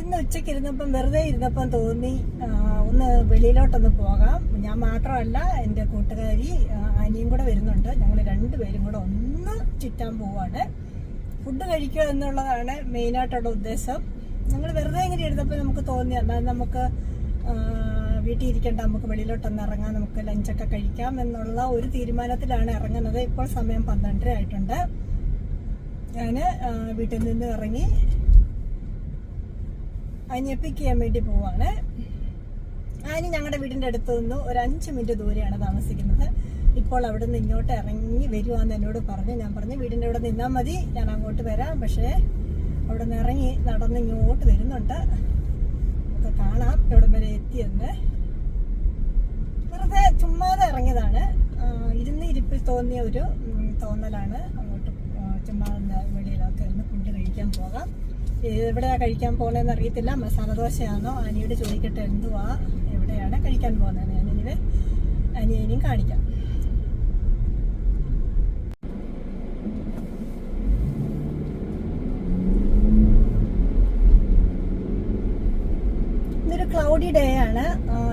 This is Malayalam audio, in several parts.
ഇന്ന് ഉച്ചയ്ക്ക് ഇരുന്നപ്പം വെറുതെ ഇരുന്നപ്പം തോന്നി ഒന്ന് വെളിയിലോട്ടൊന്ന് പോകാം. ഞാൻ മാത്രമല്ല എന്റെ കൂട്ടുകാരി അനിയും കൂടെ വരുന്നുണ്ട്. ഞങ്ങൾ രണ്ടുപേരും കൂടെ ഒന്ന് ചുറ്റാൻ പോവാണ്. ഫുഡ് കഴിക്കുക എന്നുള്ളതാണ് മെയിനായിട്ടുള്ള ഉദ്ദേശം. ഞങ്ങൾ വെറുതെ ഇങ്ങനെ ഇരുന്നപ്പോൾ നമുക്ക് തോന്നി എന്നാൽ നമുക്ക് വീട്ടിൽ ഇരിക്കേണ്ട നമുക്ക് വെളിയിലോട്ടൊന്ന് ഇറങ്ങാം നമുക്ക് ലഞ്ചൊക്കെ കഴിക്കാം എന്നുള്ള ഒരു തീരുമാനത്തിലാണ് ഇറങ്ങുന്നത്. ഇപ്പോൾ സമയം പന്ത്രണ്ടര ആയിട്ടുണ്ട് ഞാൻ വീട്ടിൽ നിന്ന് ഇറങ്ങി അതിനെ പിക്ക് ചെയ്യാൻ വേണ്ടി പോവാണ്. അതിന് ഞങ്ങളുടെ വീടിന്റെ അടുത്ത് നിന്ന് ഒരു അഞ്ച് മിനിറ്റ് ദൂരെയാണ് താമസിക്കുന്നത്. ഇപ്പോൾ അവിടെ നിന്ന് ഇങ്ങോട്ട് ഇറങ്ങി വരുവാന്ന് എന്നോട് പറഞ്ഞു. ഞാൻ പറഞ്ഞു വീടിന്റെ അവിടെ നിന്നാൽ മതി. ഞാൻ അങ്ങോട്ട് വരാം. പക്ഷേ അവിടെ നിന്ന് ഇറങ്ങി നടന്ന് ഇങ്ങോട്ട് വരുന്നുണ്ട്. നമുക്ക് കാണാം എവിടെ വരെ എത്തിയെന്ന്. വെറുതെ ചുമ്മാതെ ഇറങ്ങിയതാണ്. ഇരുന്ന് ഇരിപ്പിൽ തോന്നിയ ഒരു തോന്നലാണ്. അങ്ങോട്ട് ചുമ്മാതെ വെളിയിലൊക്കെ ഇരുന്ന് ഫുഡ് കഴിക്കാൻ പോകാം. എവിടെയാ കഴിക്കാൻ പോകുന്നതെന്ന് അറിയത്തില്ല. മസാല ദോശയാണോ അനിയോട് ചോദിക്കട്ടെ എന്തുവാ? എവിടെയാണ് കഴിക്കാൻ പോകുന്നത് ഞാൻ ഇനി അനിയനെയും കാണിക്കാം. ക്ലൗഡി ഡേ ആണ്.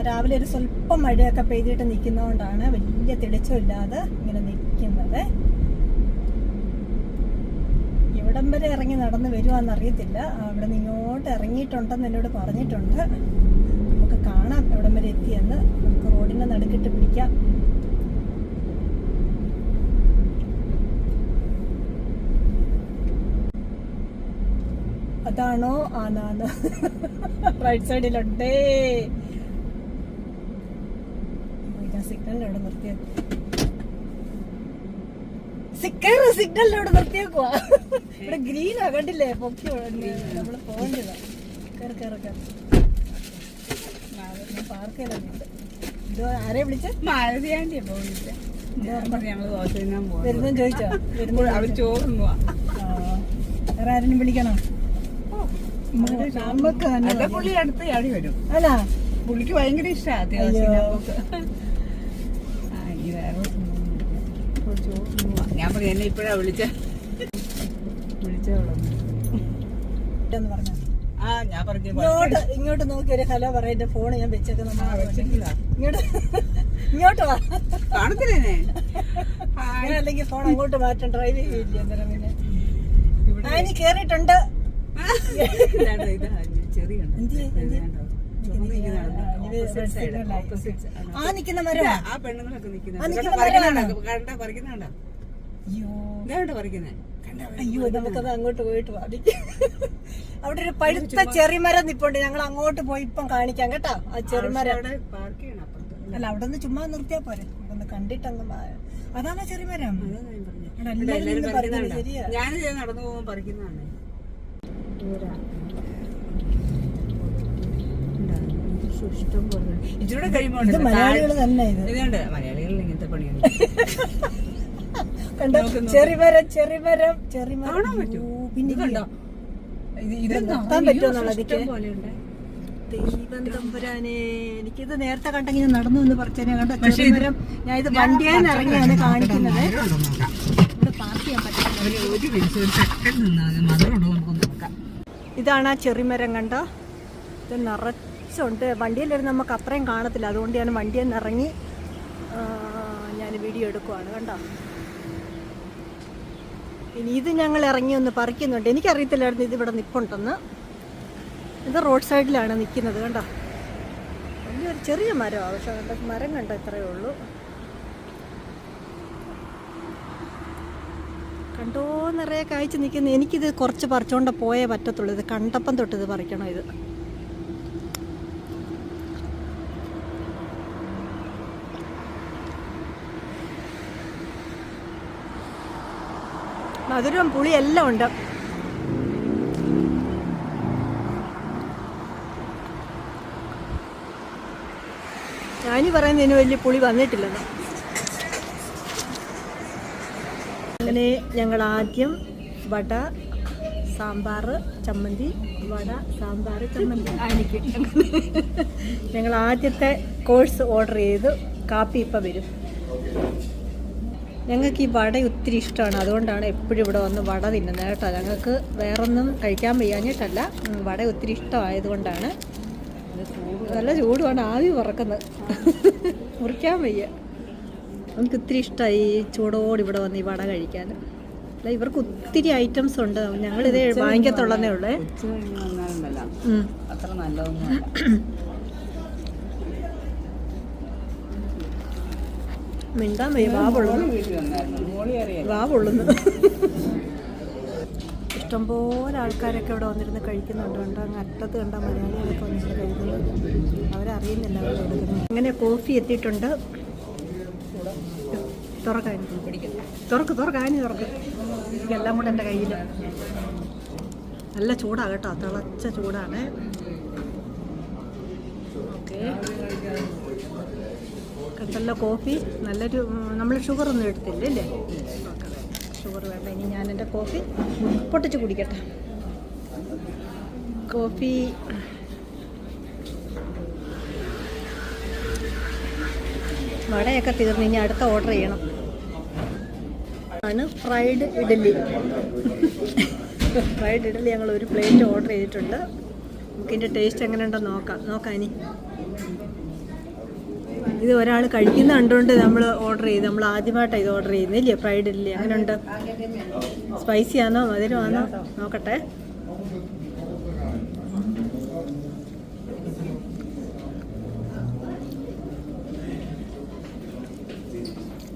രാവിലെ ഒരു സ്വല്പം മഴയൊക്കെ പെയ്തിട്ട് നിൽക്കുന്നതുകൊണ്ടാണ് വലിയ തെളിച്ചമില്ലാതെ ഇങ്ങനെ നിൽക്കുന്നത് ഇവിടം വരെ ഇറങ്ങി നടന്ന് വരുവാന്ന് അറിയത്തില്ല അവിടെ നിന്ന് ഇങ്ങോട്ട് ഇറങ്ങിയിട്ടുണ്ടെന്ന് എന്നോട് പറഞ്ഞിട്ടുണ്ട്. നമുക്ക് കാണാം എവിടം വരെ എത്തിയെന്ന്. നമുക്ക് റോഡിന്റെ നടുക്കിട്ട് പിടിക്കാം. അതാണോ? ആണാണ് റൈറ്റ് സൈഡിലുണ്ടേ. സിഗ്നൽ എവിടെ നിർത്തിയത്. സിഗ്നൽ സിഗ്നലിന്റെ അവിടെ നിർത്തിയേക്കുവാ. ഇവിടെ ഗ്രീനാ കണ്ടില്ലേ? പൊക്കി നമ്മൾ പോകേണ്ടതാ. കയറി കയറി കയറി. പാർക്ക് ചെയ്തിട്ടുണ്ട് ഇത് ആരെ വിളിച്ച? ചോദിച്ചോ? വേറെ ആരെങ്കിലും വിളിക്കണോ? നമുക്ക് അല്ല പുള്ളി അടുത്ത് ചാടി വരും. അല്ല. പുള്ളിക്ക് ഭയങ്കര ഇഷ്ടമാണ് അത്യാവശ്യം ആ ഇനി വേറെ ഇപ്പോൾ ചോറുന്നു ഞാൻ പറഞ്ഞു എന്നെ ഇപ്പഴാ വിളിച്ച. വിളിച്ചോളൂ എന്ന് പറഞ്ഞു ആ ഞാൻ പറഞ്ഞു ഇങ്ങോട്ട് ഇങ്ങോട്ട് നോക്കി ഒരു ഹലോ പറയാ എന്റെ ഫോൺ ഞാൻ വെച്ചേക്കുന്ന വെച്ചിട്ടില്ല. ഇങ്ങോട്ട് ഇങ്ങോട്ട് വാ. കാണത്തില്ലേ ഞാൻ അല്ലെങ്കിൽ ഫോൺ അങ്ങോട്ട് മാറ്റം ഡ്രൈവ് ചെയ്യില്ല അന്നേരം പിന്നെ. ഇനി കേറിയിട്ടുണ്ട്. ചെറിയ ആ നിക്കുന്ന മരം ആ പെണ്ണുങ്ങളൊക്കെ നിൽക്കുന്ന പറിക്കുന്നുണ്ടോ കണ്ട അയ്യോ. അയ്യോ നമുക്കത് അങ്ങോട്ട് പോയിട്ട് അവിടെ ഒരു പഴുത്ത ചെറിമരം നിപ്പുണ്ട്. ഞങ്ങൾ അങ്ങോട്ട് പോയി ഇപ്പം കാണിക്കാം കേട്ടോ. ആ ചെറിമരം അല്ല അവിടെ നിന്ന് ചുമ്മാ നിർത്തിയാ പോരെ. ഒന്ന് കണ്ടിട്ടൊന്ന് അതാണ് ചെറിയ ചെറിമരം ഞാൻ നടന്നു പോകുമ്പോൾ പറിക്കുന്നതാണ്. ഇഷ്ടം പോലെ ഇച്ചിരൂടെ കഴിയുമ്പോൾ ഇത് മലയാളികൾ തന്നെ ഇത്. ഇതുണ്ട് മലയാളികളിൽ ഇങ്ങനത്തെ പണിയുണ്ട് കണ്ടോ? ചെറിമരം ചെറിമരം ചെറിമരം. കാണാൻ പിന്നെ കണ്ടോ? ഇത് നിർത്താൻ ദൈവം തമ്പുരാനെ എനിക്കിത് നേരത്തെ കണ്ടെങ്കിൽ ഞാൻ നടന്നു എന്ന് പറഞ്ഞേ കണ്ടോ? ചെറിമരം. ഞാൻ ഇത് വണ്ടിയാൻ ഇറങ്ങിയാണ് കാണിക്കുന്നത്. ഇവിടെ പാർക്ക് ചെയ്യാൻ പറ്റില്ല ഇതാണ് ആ ചെറിമരം കണ്ടോ? ഇത് നിറച്ചുണ്ട് വണ്ടിയിലിരുന്ന് നമുക്ക് അത്രയും കാണത്തില്ല. അതുകൊണ്ട് ഞാൻ വണ്ടിയിൽ നിന്ന് ഇറങ്ങി ഞാൻ വീഡിയോ എടുക്കുവാണ്. കണ്ടോ? ഇനി ഇത് ഞങ്ങൾ ഇറങ്ങി ഒന്ന് പറിക്കുന്നുണ്ട്. എനിക്കറിയത്തില്ലായിരുന്നു ഇത് ഇവിടെ നിപ്പുണ്ടെന്ന്. ഇത് റോഡ് സൈഡിലാണ് നിൽക്കുന്നത് കണ്ടോ? വലിയൊരു ചെറിയ മരമാണ് പക്ഷെ കണ്ട മരം കണ്ട ഇത്രയേ ഉള്ളൂ. കണ്ടോ നിറയെ കായ്ച്ച് നിൽക്കുന്ന. എനിക്കിത് കുറച്ച് പറിച്ചുകൊണ്ട് പോയേ പറ്റത്തുള്ളൂ. ഇത് കണ്ടപ്പം തൊട്ട് ഇത് പറിക്കണം ഇത്. മധുരം പുളി എല്ലാം ഉണ്ട്. ഞാനി പറയുന്നതിന് വലിയ പുളി വന്നിട്ടില്ലെന്ന് അങ്ങനെ ഞങ്ങൾ ആദ്യം വട സാമ്പാർ ചമ്മന്തി വട സാമ്പാർ ചമ്മന്തി. എനിക്ക് ഞങ്ങൾ ആദ്യത്തെ കോഴ്സ് ഓർഡർ ചെയ്ത് കാപ്പി ഇപ്പം വരും. ഞങ്ങൾക്ക് ഈ വട ഒത്തിരി ഇഷ്ടമാണ്. അതുകൊണ്ടാണ് എപ്പോഴും ഇവിടെ വന്ന് വട തിന്നുന്നത് കേട്ടോ. ഞങ്ങൾക്ക് വേറൊന്നും കഴിക്കാൻ വയ്യാഞ്ഞിട്ടല്ല. വട ഒത്തിരി ഇഷ്ടമായതുകൊണ്ടാണ്. നല്ല ചൂടുമാണ്. ആവി പറക്കുന്നത് മുറിക്കാൻ വയ്യ. നമുക്ക് ഒത്തിരി ഇഷ്ടമായി ഈ ചൂടോട് ഇവിടെ വന്ന് ഈ വട കഴിക്കാൻ. അല്ല ഇവർക്ക് ഒത്തിരി ഐറ്റംസ് ഉണ്ട്. ഞങ്ങളിത് വാങ്ങിക്കത്തുള്ളതേ ഉള്ളേ. അത്ര നല്ലതൊന്നും മിണ്ടാൻ വയ്യ വാ പൊള്ളുന്നു മോളി അറിയാം വാ പൊള്ളുന്നു ഇഷ്ടംപോലെ ആൾക്കാരൊക്കെ ഇവിടെ വന്നിരുന്ന് കഴിക്കുന്നുണ്ട്. കണ്ടോ അങ്ങ് അറ്റത്ത് കണ്ട മലയാളികളൊക്കെ വന്നിരുന്ന് കഴിക്കുന്നത്. അവരറിയുന്നില്ല അവർ കൊടുക്കുന്നു അങ്ങനെ കോഫി എത്തിയിട്ടുണ്ട്. തുറക്കാൻ. തുറക്ക് തുറക്കാനി തുറക്ക്. എല്ലാം കൂടെ എന്റെ കയ്യിൽ നല്ല ചൂടാണ് കേട്ടോ തിളച്ച ചൂടാണ്. ഓക്കെ. കണ്ടല്ലോ കോഫി നല്ലൊരു നമ്മൾ ഷുഗർ ഒന്നും എടുത്തില്ല? അല്ലേ ഷുഗർ വേണ്ട ഇനി ഞാൻ എന്റെ കോഫി പൊട്ടിച്ച് കുടിക്കട്ടെ. കോഫി. വടയൊക്കെ തീർന്ന് ഇനി അടുത്ത ഓർഡർ ചെയ്യണം. ആണ് ഫ്രൈഡ് ഇഡലി. ഫ്രൈഡ് ഇഡലി ഞങ്ങൾ ഒരു പ്ലേറ്റ് ഓർഡർ ചെയ്തിട്ടുണ്ട്. നമുക്കിന്റെ ടേസ്റ്റ് എങ്ങനെയുണ്ടോ നോക്കാം. നോക്കാം ഇനി. ഇത് ഒരാൾ കഴിക്കുന്ന കണ്ടുകൊണ്ട് നമ്മൾ ഓർഡർ ചെയ്ത് നമ്മൾ ആദ്യമായിട്ടാണ് ഇത് ഓർഡർ ചെയ്യുന്നത് ഇല്ലേ? ഫ്രൈഡ് ഇല്ലേ? അങ്ങനെയുണ്ട്. സ്പൈസി ആണോ? മധുരമാണോ നോക്കട്ടെ.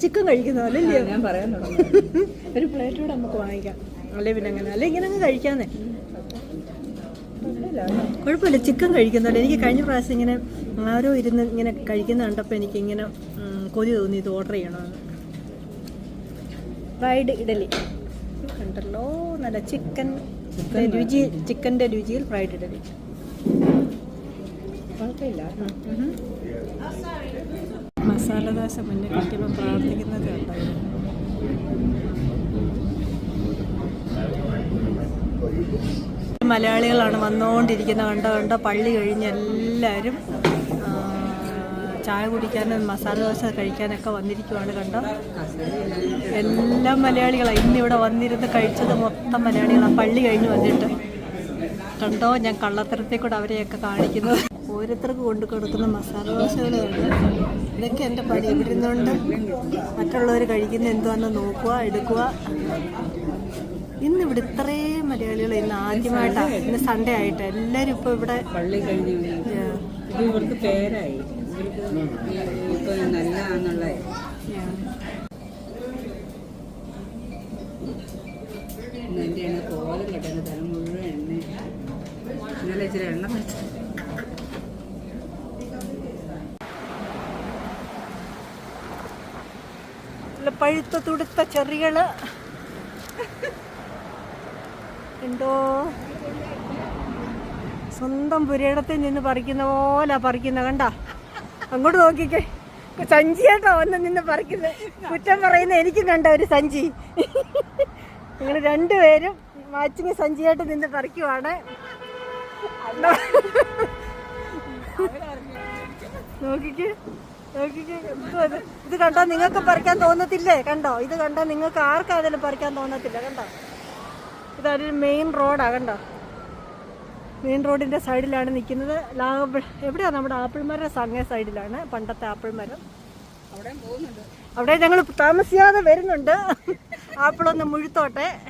ചിക്കൻ കഴിക്കുന്ന പോലെ ഇല്ലയോ ഞാൻ പറയാൻ ഒരു പ്ലേറ്റ് കൂടെ നമുക്ക് വാങ്ങിക്കാം. അല്ലെ പിന്നെ അങ്ങനെ. അല്ലെ ഇങ്ങനെ അങ്ങ് കഴിക്കാന്നേ. കുഴപ്പമില്ല. ചിക്കൻ കഴിക്കുന്നുണ്ട്. എനിക്ക് കഴിഞ്ഞ പ്രാവശ്യം ഇങ്ങനെ ആരോ ഇരുന്ന് ഇങ്ങനെ കഴിക്കുന്ന കണ്ടപ്പോൾ എനിക്ക് ഇങ്ങനെ കൊതി തോന്നി ഇത് ഓർഡർ ചെയ്യണമെന്ന് ഫ്രൈഡ് ഇഡലി. കണ്ടല്ലോ? നല്ല ചിക്കൻ. രുചി ചിക്കന്റെ രുചിയിൽ ഫ്രൈഡ് ഇഡലി. കുഴപ്പമില്ല. മസാലദാശ മസാല ദോശ മുന്നിൽ കിട്ടിയപ്പോൾ പ്രാർത്ഥിക്കുന്നത് ഉണ്ടായിരുന്നു മലയാളികളാണ് വന്നുകൊണ്ടിരിക്കുന്നത്. കണ്ട കണ്ട പള്ളി കഴിഞ്ഞ് എല്ലാവരും ചായ കുടിക്കാനും മസാല ദോശ കഴിക്കാനൊക്കെ വന്നിരിക്കുവാണ് കണ്ടോ. എല്ലാം മലയാളികളാണ് ഇന്നിവിടെ വന്നിരുന്ന് കഴിച്ചത് മൊത്തം മലയാളികളാണ് പള്ളി കഴിഞ്ഞ് വന്നിട്ട്. കണ്ടോ ഞാൻ കള്ളത്തരത്തിൽ കൂടെ അവരെയൊക്കെ കാണിക്കുന്നത് ഓരോരുത്തർക്ക് കൊണ്ട് കൊടുക്കുന്ന മസാല ദോശകളുണ്ട് ഇതൊക്കെ എന്റെ പണി. ഇവിടെ ഇരുന്നുകൊണ്ട് മറ്റുള്ളവർ കഴിക്കുന്ന എന്തുവാണെന്ന് നോക്കുക എടുക്കുക. ഇന്ന് ഇവിടെ ഇത്രയും മലയാളികൾ ഇന്ന് ആദ്യമായിട്ടാണ് ഇന്ന് സൺഡേ ആയിട്ട് എല്ലാരും ഇപ്പോൾ ഇവിടെ പള്ളി കഴിഞ്ഞ് yeah, ഇത് ഇവർക്ക് പേരായി. ഇവർക്ക് ഇപ്പൊ നല്ലതാന്നുള്ള yeah. എന്റെ എണ്ണ കോലം കെട്ടുന്ന തല മുഴുവൻ എണ്ണ ഇന്നലെ ഇച്ചിരി എണ്ണ നല്ല പഴുത്ത തുടുത്ത ചെറികൾ. എന്തോ? സ്വന്തം പുരയിടത്തിൽ നിന്ന് പറിക്കുന്ന പോലെ പറിക്കുന്ന കണ്ട? അങ്ങോട്ട് നോക്കിക്കേ. സഞ്ചിയാട്ടോ ഒന്ന് നിന്ന് പറിക്കുന്നത് കുറ്റം പറയുന്ന എനിക്കും കണ്ട ഒരു സഞ്ചി. നിങ്ങൾ രണ്ടുപേരും മാച്ചിങ് സഞ്ചിയായിട്ട് നിന്ന് പറിക്കുവാണ്. നോക്കിക്കേ നോക്കിക്കേ. ഇത്? കണ്ടോ നിങ്ങൾക്ക് പറിക്കാൻ തോന്നത്തില്ലേ? കണ്ടോ? ഇത് കണ്ടോ നിങ്ങൾക്ക് ആർക്കാതിലും പറിക്കാൻ തോന്നത്തില്ല കണ്ടോ? ഇതൊരു മെയിൻ റോഡാ കണ്ടോ? മെയിൻ റോഡിന്റെ സൈഡിലാണ് നിൽക്കുന്നത്. ലാ- എവിടെയാ നമ്മുടെ ആപ്പിൾ മരം സംഘ സൈഡിലാണ് പണ്ടത്തെ ആപ്പിൾ മരം അവിടെ ഞങ്ങൾ താമസിയാതെ വരുന്നുണ്ട്. ആപ്പിളൊന്ന് മുഴുത്തോട്ടെ.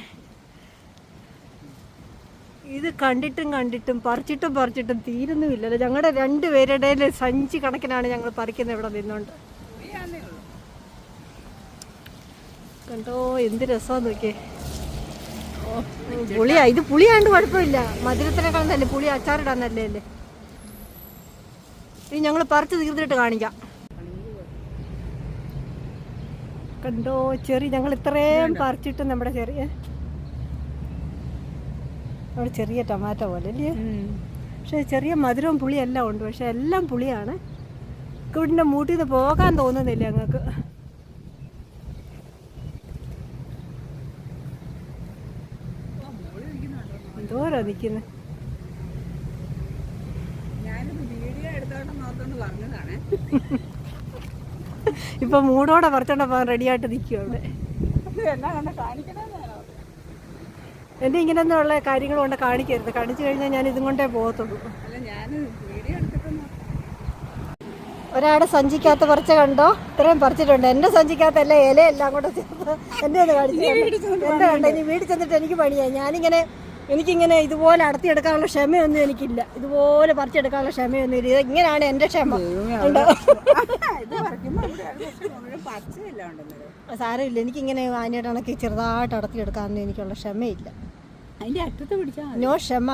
ഇത് കണ്ടിട്ടും കണ്ടിട്ടും പറിച്ചിട്ടും പറിച്ചിട്ടും തീരുന്നുമില്ലല്ലോ. ഞങ്ങളുടെ രണ്ടുപേരുടെ സഞ്ചി കണക്കിനാണ് ഞങ്ങൾ പറിക്കുന്നത് ഇവിടെ നിന്നുകൊണ്ട്. കണ്ടോ എന്ത് രസമാണെന്ന് നോക്കിയേ. പുളിയാ ഇത് പുളിയാണ്ട് കുഴപ്പമില്ല. മധുരത്തിനേക്കാളും തന്നെ പുളി അച്ചാറിടാൻ അല്ലേ? ഇനി ഞങ്ങൾ പറിച്ച് തീർത്തിട്ട് കാണിക്കാം. കണ്ടോ ചെറിയ ഞങ്ങൾ ഇത്രയും പറിച്ചിട്ട് നമ്മുടെ ചെറിയ നമ്മുടെ ചെറിയ ടൊമാറ്റോ പോലെ അല്ലേ? പക്ഷേ ചെറിയ മധുരവും പുളിയെല്ലാം ഉണ്ട്. പക്ഷെ എല്ലാം പുളിയാണ്. വീടിന്റെ മൂട്ടിൽ നിന്ന് പോകാൻ തോന്നുന്നില്ല ഞങ്ങൾക്ക്. നിൽക്കുന്നത് ഇപ്പൊ മൂടോടെ പറിച്ചോണ്ട പോകാൻ റെഡിയായിട്ട് നിൽക്കും അവിടെ എന്നാ ഇങ്ങനെ ഉള്ള ഇങ്ങനെയൊന്നുള്ള കാര്യങ്ങൾ കൊണ്ട് കാണിക്കരുത്. കാണിച്ചു കഴിഞ്ഞാൽ ഞാൻ ഇതും കൊണ്ടേ പോകത്തുള്ളൂ. ഒരാടെ സഞ്ചിക്കകത്ത് പറിച്ച കണ്ടോ? ഇത്രയും പറിച്ചിട്ടുണ്ട്. എന്റെ സഞ്ചിക്കകത്തല്ല ഇല എല്ലാം കൂടെ ചേർത്ത് എന്റെ ഒന്ന് കാണിച്ചു എന്റെ കണ്ടോ? ഇനി വീട്ടിൽ ചെന്നിട്ട് എനിക്ക് പണിയായി ഞാനിങ്ങനെ എനിക്കിങ്ങനെ ഇതുപോലെ അടത്തിയെടുക്കാനുള്ള ക്ഷമയൊന്നും എനിക്കില്ല. ഇതുപോലെ പറിച്ചെടുക്കാനുള്ള ക്ഷമയൊന്നും ഇല്ല. ഇങ്ങനെയാണ് എന്റെ ക്ഷമ. ഉണ്ടോ? സാരമില്ല. എനിക്കിങ്ങനെ ആനയുടെ കണക്ക് ചെറുതായിട്ട് അടത്തിയെടുക്കാനൊന്നും എനിക്കുള്ള ക്ഷമയില്ല. അതിന്റെ അറ്റത്ത് പിടിച്ചോ നോ ക്ഷമ.